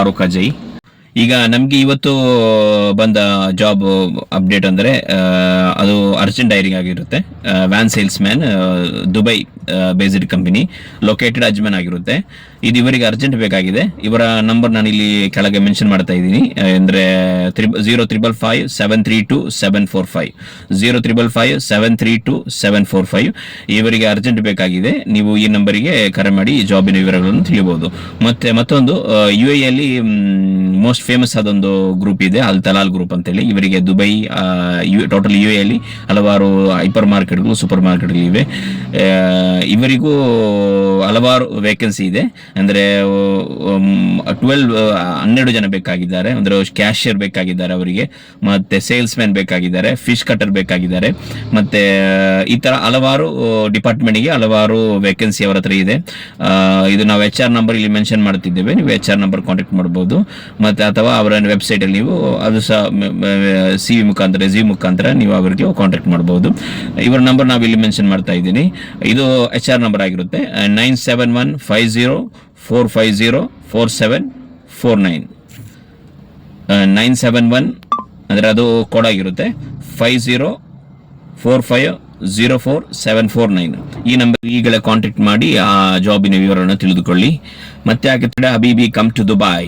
বারো কাজেই ಈಗ ನಮ್ಗೆ ಇವತ್ತು ಬಂದ ಜಾಬ್ ಅಪ್ಡೇಟ್ ಅಂದ್ರೆ ಅದು ಅರ್ಜೆಂಟ್ ಡೈರಿಂಗ್ ಆಗಿರುತ್ತೆ. Van salesman Dubai based company located Ajman ಆಗಿರುತ್ತೆ. ಇದು ಇವರಿಗೆ ಅರ್ಜೆಂಟ್ ಬೇಕಾಗಿದೆ. ಇವರ ನಂಬರ್ ನಾನು ಇಲ್ಲಿ ಕೆಳಗೆ ಮೆನ್ಷನ್ ಮಾಡ್ತಾ ಇದ್ದೀನಿ. ಅಂದ್ರೆ zero triple five seven three two seven four five zero triple five seven three two seven four five ಇವರಿಗೆ ಅರ್ಜೆಂಟ್ ಬೇಕಾಗಿದೆ. ನೀವು ಈ ನಂಬರಿಗೆ ಕರೆ ಮಾಡಿ ಜಾಬಿನ ವಿವರಗಳನ್ನು ತಿಳಿಯಬಹುದು. ಮತ್ತೆ ಮತ್ತೊಂದು ಯು ಎಲ್ಲಿ ಅಲ್ಲಿ ಮೋಸ್ಟ್ ಫೇಮಸ್ ಆದೊಂದು ಗ್ರೂಪ್ ಇದೆ, ಅಲ್ ತಲಾಲ್ ಗ್ರೂಪ್ ಅಂತೇಳಿ. ಇವರಿಗೆ ದುಬೈ ಟೋಟಲ್ ಯು ಎಲ್ಲಿ ಹಲವಾರು ಹೈಪರ್ ಮಾರ್ಕೆಟ್ಗಳು ಸೂಪರ್ ಮಾರ್ಕೆಟ್ಗಳು ಇವೆ. ಇವರಿಗೂ ಹಲವಾರು ವೇಕೆನ್ಸಿ ಇದೆ. ಅಂದರೆ ಟ್ವೆಲ್ ಹನ್ನೆರಡು ಜನ ಬೇಕಾಗಿದ್ದಾರೆ. ಅಂದರೆ ಕ್ಯಾಶಿಯರ್ ಬೇಕಾಗಿದ್ದಾರೆ ಅವರಿಗೆ. ಮತ್ತೆ ಸೇಲ್ಸ್ ಮ್ಯಾನ್ ಬೇಕಾಗಿದ್ದಾರೆ ಫಿಶ್ ಕಟರ್ ಬೇಕಾಗಿದ್ದಾರೆ. ಮತ್ತೆ, ಈ ತರ ಹಲವಾರು ಡಿಪಾರ್ಟ್ಮೆಂಟ್ಗೆ ಹಲವಾರು ವೇಕೆನ್ಸಿ ಅವರ ಹತ್ರ ಇದೆ. ಇದು ನಾವು ಎಚ್ ಆರ್ ನಂಬರ್ ಇಲ್ಲಿ ಮೆನ್ಷನ್ ಮಾಡ್ತಿದ್ದೇವೆ. ನೀವು ಎಚ್ ಆರ್ ನಂಬರ್ ಕಾಂಟ್ಯಾಕ್ಟ್ ಮಾಡ್ಬೋದು. ಮತ್ತೆ ಅಥವಾ ಅವರ ವೆಬ್ಸೈಟ್ ಅಲ್ಲಿ ನೀವು ಅದು ಸಹ ಸಿ ವಿ ಮುಖಾಂತರ ಜಿ ಮುಖಾಂತರ ನೀವು ಅವರಿಗೆ ಕಾಂಟ್ಯಾಕ್ಟ್ ಮಾಡಬಹುದು ಇವರ ನಂಬರ್ ನಾವು ಇಲ್ಲಿ ಮೆನ್ಷನ್ ಮಾಡ್ತಾ ಇದ್ದೀನಿ. ಇದು ಎಚ್ ಆರ್ ನಂಬರ್ ಆಗಿರುತ್ತೆ. Nine seven one five zero four five zero four seven four nine nine seven one ಅಂದರೆ ಅದು ಕೋಡ್ ಆಗಿರುತ್ತೆ. Five zero four five zero four seven four nine ಈ ನಂಬರ್ ಈಗಲೇ ಕಾಂಟ್ಯಾಕ್ಟ್ ಮಾಡಿ ಆ ಜಾಬಿನ ವಿವರವನ್ನು ತಿಳಿದುಕೊಳ್ಳಿ. ಮತ್ತೆ ಆಗಿರ್ತದೆ ಹಬೀಬಿ ಕಮ್ ಟು ದುಬೈ